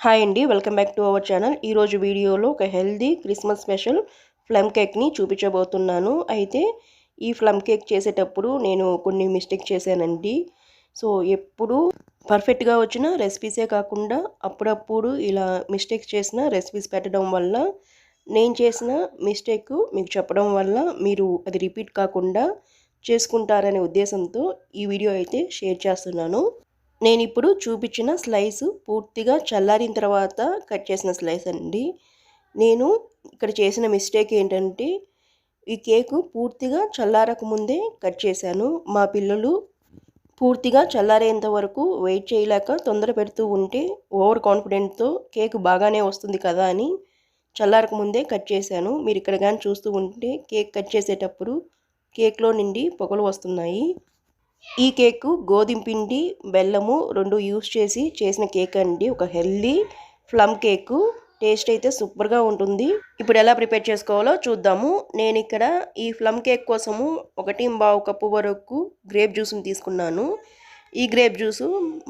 Hi అండి welcome back to our channel ఈరోజు వీడియోలో ఒక హెల్దీ క్రిస్మస్ స్పెషల్ ఫ్లమ్ కేక్ని చూపించబోతున్నాను. అయితే ఈ ఫ్లమ్ కేక్ చేసేటప్పుడు నేను కొన్ని మిస్టేక్ చేశానండి. సో ఎప్పుడు పర్ఫెక్ట్గా వచ్చిన రెసిపీసే కాకుండా అప్పుడప్పుడు ఇలా మిస్టేక్స్ చేసిన రెసిపీస్ పెట్టడం వల్ల నేను చేసిన మిస్టేక్ మీకు చెప్పడం వల్ల మీరు అది రిపీట్ కాకుండా చేసుకుంటారనే ఉద్దేశంతో ఈ వీడియో అయితే షేర్ చేస్తున్నాను. నేను ఇప్పుడు చూపించిన స్లైస్ పూర్తిగా చల్లారిన తర్వాత కట్ చేసిన స్లైస్ అండి. నేను ఇక్కడ చేసిన మిస్టేక్ ఏంటంటే ఈ కేకు పూర్తిగా చల్లారక ముందే కట్ చేశాను. మా పిల్లలు పూర్తిగా చల్లారేంత వరకు వెయిట్ చేయలేక తొందర పెడుతూ ఉంటే ఓవర్ కాన్ఫిడెంట్తో కేక్ బాగానే వస్తుంది కదా అని చల్లారక ముందే కట్ చేశాను. మీరు ఇక్కడ కానీ చూస్తూ ఉంటే కేక్ కట్ చేసేటప్పుడు కేక్లో నుండి పొగలు వస్తున్నాయి. ఈ కేకు గోధుమ పిండి బెల్లము రెండు యూస్ చేసి చేసిన కేక్ అండి. ఒక హెల్దీ ఫ్లమ్ కేకు. టేస్ట్ అయితే సూపర్గా ఉంటుంది. ఇప్పుడు ఎలా ప్రిపేర్ చేసుకోవాలో చూద్దాము. నేను ఇక్కడ ఈ ఫ్లమ్ కేక్ కోసము ఒకటి బావు కప్పు వరకు గ్రేప్ జ్యూస్ని తీసుకున్నాను. ఈ గ్రేప్ జ్యూసు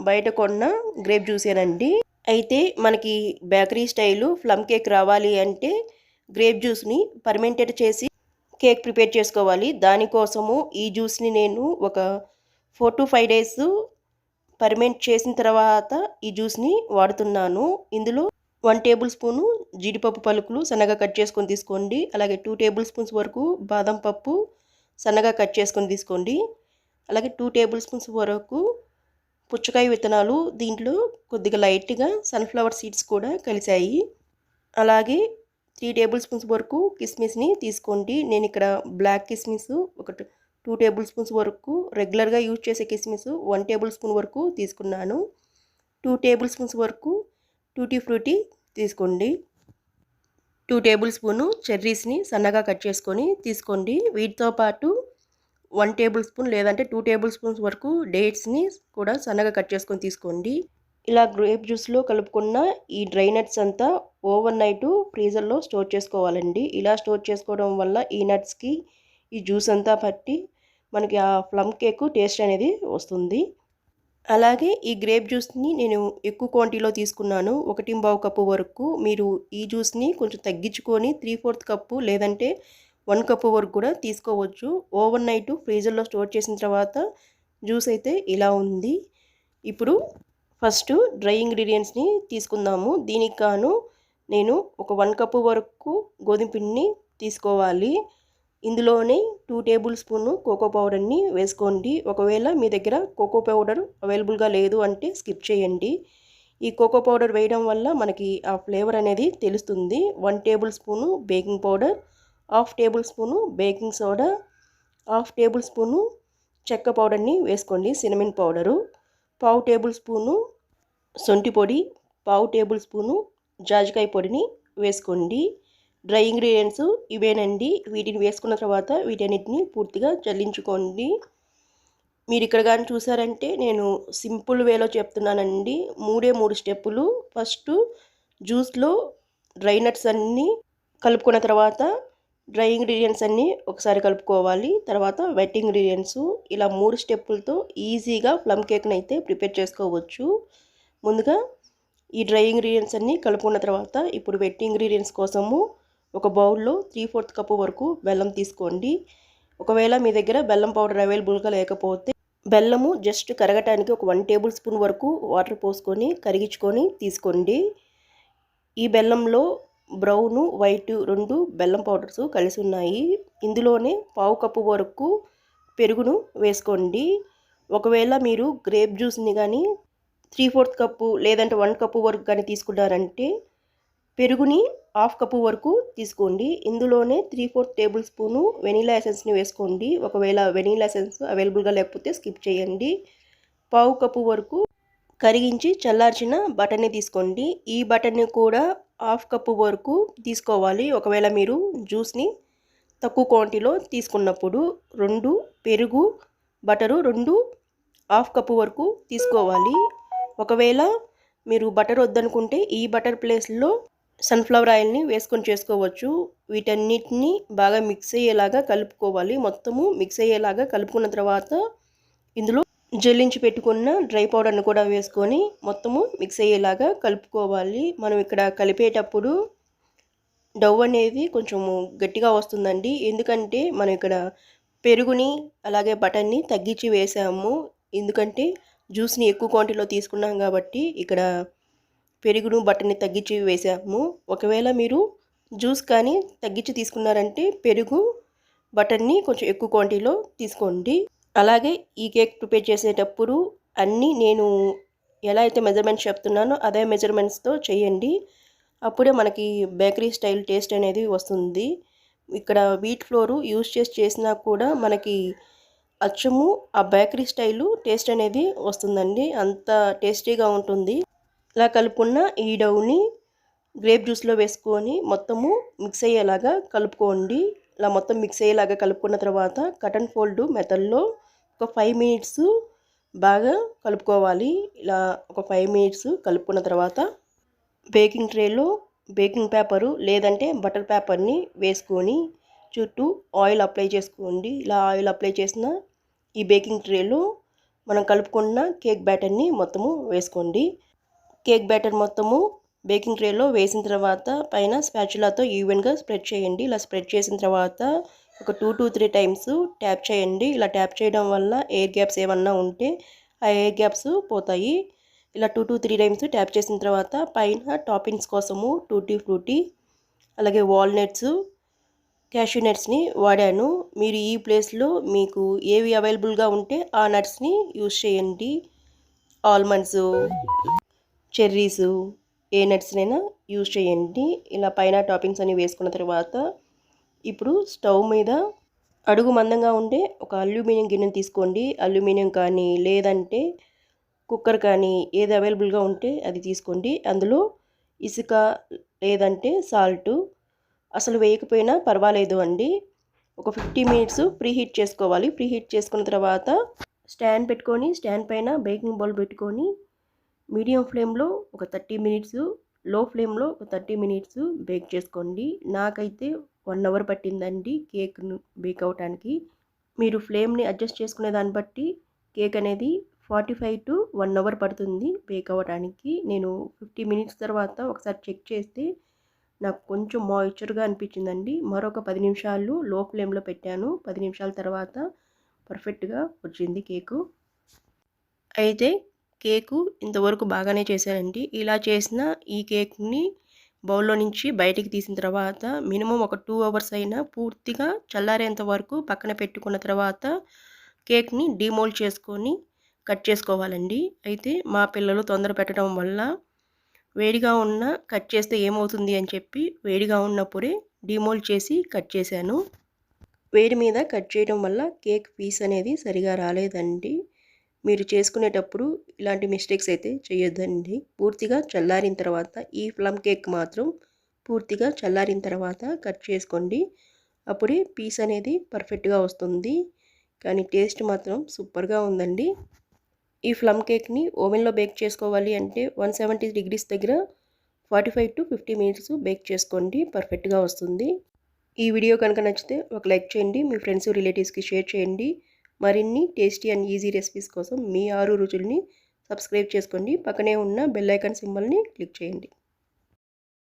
బయట కొన్న గ్రేప్ జ్యూసేనండి. అయితే మనకి బేకరీ స్టైలు ఫ్లమ్ కేక్ రావాలి అంటే గ్రేప్ జ్యూస్ని పర్మెంటెడ్ చేసి కేక్ ప్రిపేర్ చేసుకోవాలి. దానికోసము ఈ జ్యూస్ని నేను ఒక four to five days ferment చేసిన తర్వాత ఈ జ్యూస్ని వాడుతున్నాను. ఇందులో వన్ టేబుల్ స్పూను జీడిపప్పు పలుకులు సన్నగా కట్ చేసుకొని తీసుకోండి. అలాగే టూ టేబుల్ స్పూన్స్ వరకు బాదం పప్పు సన్నగా కట్ చేసుకొని తీసుకోండి. అలాగే టూ టేబుల్ స్పూన్స్ వరకు పుచ్చకాయ విత్తనాలు దీంట్లో కొద్దిగా లైట్గా సన్ఫ్లవర్ సీడ్స్ కూడా కలిశాయి. అలాగే త్రీ టేబుల్ స్పూన్స్ వరకు కిస్మిస్ని తీసుకోండి. నేను ఇక్కడ బ్లాక్ కిస్మిస్ ఒకటి టూ టేబుల్ స్పూన్స్ వరకు రెగ్యులర్గా యూజ్ చేసే కిస్మిస్ వన్ టేబుల్ స్పూన్ వరకు తీసుకున్నాను. టూ టేబుల్ స్పూన్స్ వరకు టూటీ ఫ్రూటీ తీసుకోండి. టూ టేబుల్ స్పూను చెర్రీస్ని సన్నగా కట్ చేసుకొని తీసుకోండి. వీటితో పాటు వన్ టేబుల్ స్పూన్ లేదంటే టూ టేబుల్ స్పూన్స్ వరకు డేట్స్ని కూడా సన్నగా కట్ చేసుకొని తీసుకోండి. ఇలా గ్రేప్ జ్యూస్లో కలుపుకున్న ఈ డ్రై నట్స్ అంతా ఓవర్ నైట్ ఫ్రీజర్లో స్టోర్ చేసుకోవాలండి. ఇలా స్టోర్ చేసుకోవడం వల్ల ఈ నట్స్కి ఈ జ్యూస్ అంతా పట్టి మనకి ఆ ప్లమ్ కేక్ టేస్ట్ అనేది వస్తుంది. అలాగే ఈ గ్రేప్ జ్యూస్ని నేను ఎక్కువ క్వాంటిటీలో తీసుకున్నాను. ఒకటి బావు కప్పు వరకు. మీరు ఈ జ్యూస్ని కొంచెం తగ్గించుకొని త్రీ ఫోర్త్ కప్పు లేదంటే వన్ కప్పు వరకు కూడా తీసుకోవచ్చు. ఓవర్ నైట్ ఫ్రీజర్లో స్టోర్ చేసిన తర్వాత జ్యూస్ అయితే ఇలా ఉంది. ఇప్పుడు ఫస్ట్ డ్రై ఇంగ్రీడియంట్స్ని తీసుకుందాము. దీనికి కాను నేను ఒక వన్ కప్పు వరకు గోధుమ పిండిని తీసుకోవాలి. ఇందులోనే టూ టేబుల్ స్పూన్ కోకో పౌడర్ని వేసుకోండి. ఒకవేళ మీ దగ్గర కోకో పౌడర్ అవైలబుల్గా లేదు అంటే స్కిప్ చేయండి. ఈ కోకో పౌడర్ వేయడం వల్ల మనకి ఆ ఫ్లేవర్ అనేది తెలుస్తుంది. One table spoon baking powder half table spoon baking soda half table spoon చెక్క పౌడర్ని వేసుకోండి. సినమిన్ పౌడరు పావు టేబుల్ స్పూను సొంటి పొడి పావు టేబుల్ స్పూను జాజికాయ పొడిని వేసుకోండి. డ్రై ఇంగ్రీడియంట్స్ ఇవేనండి. వీటిని వేసుకున్న తర్వాత వీటన్నిటిని పూర్తిగా చల్లించుకోండి. మీరు ఇక్కడ కానీ చూసారంటే నేను సింపుల్ వేలో చెప్తున్నానండి. మూడే మూడు స్టెప్పులు. ఫస్ట్ జ్యూస్లో డ్రై నట్స్ అన్నీ కలుపుకున్న తర్వాత డ్రై ఇంగ్రీడియంట్స్ అన్నీ ఒకసారి కలుపుకోవాలి. తర్వాత వెట్ ఇంగ్రీడియంట్స్. ఇలా మూడు స్టెప్పులతో ఈజీగా ప్లమ్ కేక్ని అయితే ప్రిపేర్ చేసుకోవచ్చు. ముందుగా ఈ డ్రై ఇంగ్రీడియంట్స్ అన్నీ కలుపుకున్న తర్వాత ఇప్పుడు వెట్ ఇంగ్రీడియంట్స్ కోసము ఒక బౌల్లో త్రీ ఫోర్త్ కప్పు వరకు బెల్లం తీసుకోండి. ఒకవేళ మీ దగ్గర బెల్లం పౌడర్ అవైలబుల్గా లేకపోతే బెల్లము జస్ట్ కరగటానికి ఒక వన్ టేబుల్ స్పూన్ వరకు వాటర్ పోసుకొని కరిగించుకొని తీసుకోండి. ఈ బెల్లంలో బ్రౌను వైట్ రెండు బెల్లం పౌడర్స్ కలిసి ఉన్నాయి. ఇందులోనే పావు కప్పు వరకు పెరుగును వేసుకోండి. ఒకవేళ మీరు గ్రేప్ జ్యూస్ని కానీ త్రీ ఫోర్త్ కప్పు లేదంటే వన్ కప్పు వరకు కానీ తీసుకున్నారంటే పెరుగుని హాఫ్ కప్పు వరకు తీసుకోండి. ఇందులోనే three fourth table spoon vanilla ఎసెన్స్ని వేసుకోండి. ఒకవేళ వెనీలా ఎసెన్స్ అవైలబుల్గా లేకపోతే స్కిప్ చేయండి. పావు కప్పు వరకు కరిగించి చల్లార్చిన బటర్ని తీసుకోండి. ఈ బటర్ని కూడా హాఫ్ కప్పు వరకు తీసుకోవాలి. ఒకవేళ మీరు జ్యూస్ని తక్కువ క్వాంటిటీలో తీసుకున్నప్పుడు రెండు పెరుగు బటరు రెండు హాఫ్ కప్పు వరకు తీసుకోవాలి. ఒకవేళ మీరు బటర్ వద్దనుకుంటే ఈ బటర్ ప్లేస్లో సన్ఫ్లవర్ ఆయిల్ని వేసుకొని చేసుకోవచ్చు. వీటన్నిటిని బాగా మిక్స్ అయ్యేలాగా కలుపుకోవాలి. మొత్తము మిక్స్ అయ్యేలాగా కలుపుకున్న తర్వాత ఇందులో జల్లించి పెట్టుకున్న డ్రై పౌడర్ని కూడా వేసుకొని మొత్తము మిక్స్ అయ్యేలాగా కలుపుకోవాలి. మనం ఇక్కడ కలిపేటప్పుడు డవ్ అనేది కొంచెము గట్టిగా వస్తుందండి. ఎందుకంటే మనం ఇక్కడ పెరుగుని అలాగే బటన్ని తగ్గించి వేసాము. ఎందుకంటే జ్యూస్ని ఎక్కువ క్వాంటిటీలో తీసుకున్నాం కాబట్టి ఇక్కడ పెరుగును బట్టని తగ్గించి వేసాము ఒకవేళ మీరు జ్యూస్ కానీ తగ్గించి తీసుకున్నారంటే పెరుగు బటర్ని కొంచెం ఎక్కువ క్వాంటిటీలో తీసుకోండి. అలాగే ఈ కేక్ ప్రిపేర్ చేసేటప్పుడు అన్నీ నేను ఎలా అయితే మెజర్మెంట్స్ చెప్తున్నానో అదే మెజర్మెంట్స్తో చేయండి. అప్పుడే మనకి బేకరీ స్టైల్ టేస్ట్ అనేది వస్తుంది. ఇక్కడ వీట్ ఫ్లోరు యూజ్ చేసి చేసినా కూడా మనకి అచ్చము ఆ బేకరీ స్టైలు టేస్ట్ అనేది వస్తుందండి. అంత టేస్టీగా ఉంటుంది. ఇలా కలుపుకున్న ఈ డౌని గ్రేప్ జ్యూస్లో వేసుకొని మొత్తము మిక్స్ అయ్యేలాగా కలుపుకోండి. ఇలా మొత్తం మిక్స్ అయ్యేలాగా కలుపుకున్న తర్వాత కటన్ ఫోల్డ్ మెథడ్లో ఒక ఫైవ్ మినిట్స్ బాగా కలుపుకోవాలి. ఇలా ఒక ఫైవ్ మినిట్స్ కలుపుకున్న తర్వాత బేకింగ్ ట్రేలో బేకింగ్ పేపరు లేదంటే బటర్ పేపర్ని వేసుకొని చుట్టూ ఆయిల్ అప్లై చేసుకోండి. ఇలా ఆయిల్ అప్లై చేసిన ఈ బేకింగ్ ట్రేలో మనం కలుపుకున్న కేక్ బ్యాటర్ని మొత్తము వేసుకోండి. కేక్ బ్యాటర్ మొత్తము బేకింగ్ ట్రేలో వేసిన తర్వాత పైన స్పాచులాతో ఈవెన్గా స్ప్రెడ్ చేయండి. ఇలా స్ప్రెడ్ చేసిన తర్వాత ఒక two two three times tap చేయండి. ఇలా ట్యాప్ చేయడం వల్ల ఎయిర్ గ్యాప్స్ ఏమన్నా ఉంటే ఆ ఎయిర్ గ్యాప్స్ పోతాయి. ఇలా two two three times tap చేసిన తర్వాత పైన టాపింగ్స్ కోసము టూటీ ఫ్రూటీ అలాగే వాల్నట్స్ క్యాష్యూ నట్స్ని వాడాను. మీరు ఈ ప్లేస్లో మీకు ఏవి అవైలబుల్గా ఉంటే ఆ నట్స్ని యూస్ చేయండి. ఆల్మండ్స్. చెర్రీస్ ఏ నట్స్నైనా యూజ్ చేయండి. ఇలా పైన టాపింగ్స్ అన్ని వేసుకున్న తర్వాత ఇప్పుడు స్టవ్ మీద అడుగు మందంగా ఉండే ఒక అల్యూమినియం గిన్నెను తీసుకోండి. అల్యూమినియం కానీ లేదంటే కుక్కర్ కానీ ఏది అవైలబుల్గా ఉంటే అది తీసుకోండి. అందులో ఇసుక లేదంటే సాల్ట్ అసలు వేయకపోయినా పర్వాలేదు అండి. ఒక ఫిఫ్టీ మినిట్స్ ప్రీ హీట్ చేసుకోవాలి. ప్రీ హీట్ చేసుకున్న తర్వాత స్టాండ్ పెట్టుకొని స్టాండ్ పైన బేకింగ్ బౌల్ పెట్టుకొని మీడియం ఫ్లేమ్లో ఒక థర్టీ మినిట్స్లో ఫ్లేమ్లో ఒక థర్టీ మినిట్స్ బేక్ చేసుకోండి. నాకైతే వన్ అవర్ పట్టిందండి కేక్ను బేక్ అవటానికి. మీరు ఫ్లేమ్ని అడ్జస్ట్ చేసుకునే దాన్ని బట్టి కేక్ అనేది forty five to one hour పడుతుంది బేక్ అవ్వడానికి నేను ఫిఫ్టీ మినిట్స్ తర్వాత ఒకసారి చెక్ చేస్తే నాకు కొంచెం మాయిశ్చర్గా అనిపించిందండి. మరొక పది నిమిషాలు లో ఫ్లేమ్లో పెట్టాను. పది నిమిషాల తర్వాత పర్ఫెక్ట్గా వచ్చింది కేకు. అయితే కేకు ఇంతవరకు బాగానే చేశానండి ఇలా చేసిన ఈ కేక్ని బౌల్లో నుంచి బయటికి తీసిన తర్వాత మినిమం ఒక టూ అవర్స్ అయినా పూర్తిగా చల్లారేంత వరకు పక్కన పెట్టుకున్న తర్వాత కేక్ని డిమోల్డ్ చేసుకొని కట్ చేసుకోవాలండి. అయితే మా పిల్లలు తొందర పెట్టడం వల్ల వేడిగా ఉన్న కట్ చేస్తే ఏమవుతుంది అని చెప్పి వేడిగా ఉన్నప్పుడే డిమోల్డ్ చేసి కట్ చేశాను. వేడి మీద కట్ చేయడం వల్ల కేక్ పీస్ అనేది సరిగా రాలేదండి. మీరు చేసుకునేటప్పుడు ఇలాంటి మిస్టేక్స్ అయితే చేయొద్దండి. పూర్తిగా చల్లారిన తర్వాత ఈ ప్లమ్ కేక్ మాత్రం పూర్తిగా చల్లారిన తర్వాత కట్ చేసుకోండి. అప్పుడే పీస్ అనేది పర్ఫెక్ట్గా వస్తుంది. కానీ టేస్ట్ మాత్రం సూపర్గా ఉందండి. ఈ ఫ్లమ్ కేక్ని ఓవెన్లో బేక్ చేసుకోవాలి అంటే వన్ సెవెంటీ డిగ్రీస్ దగ్గర forty five to fifty minutes bake చేసుకోండి పర్ఫెక్ట్గా వస్తుంది. ఈ వీడియో కనుక నచ్చితే ఒక లైక్ చేయండి. మీ ఫ్రెండ్స్ రిలేటివ్స్కి షేర్ చేయండి. మరిన్ని టేస్టీ అండ్ ఈజీ రెసిపీస్ కోసం మీ ఆరు రుచుల్ని సబ్స్క్రైబ్ చేసుకోండి. పక్కనే ఉన్న బెల్ ఐకాన్ సింబల్ని క్లిక్ చేయండి.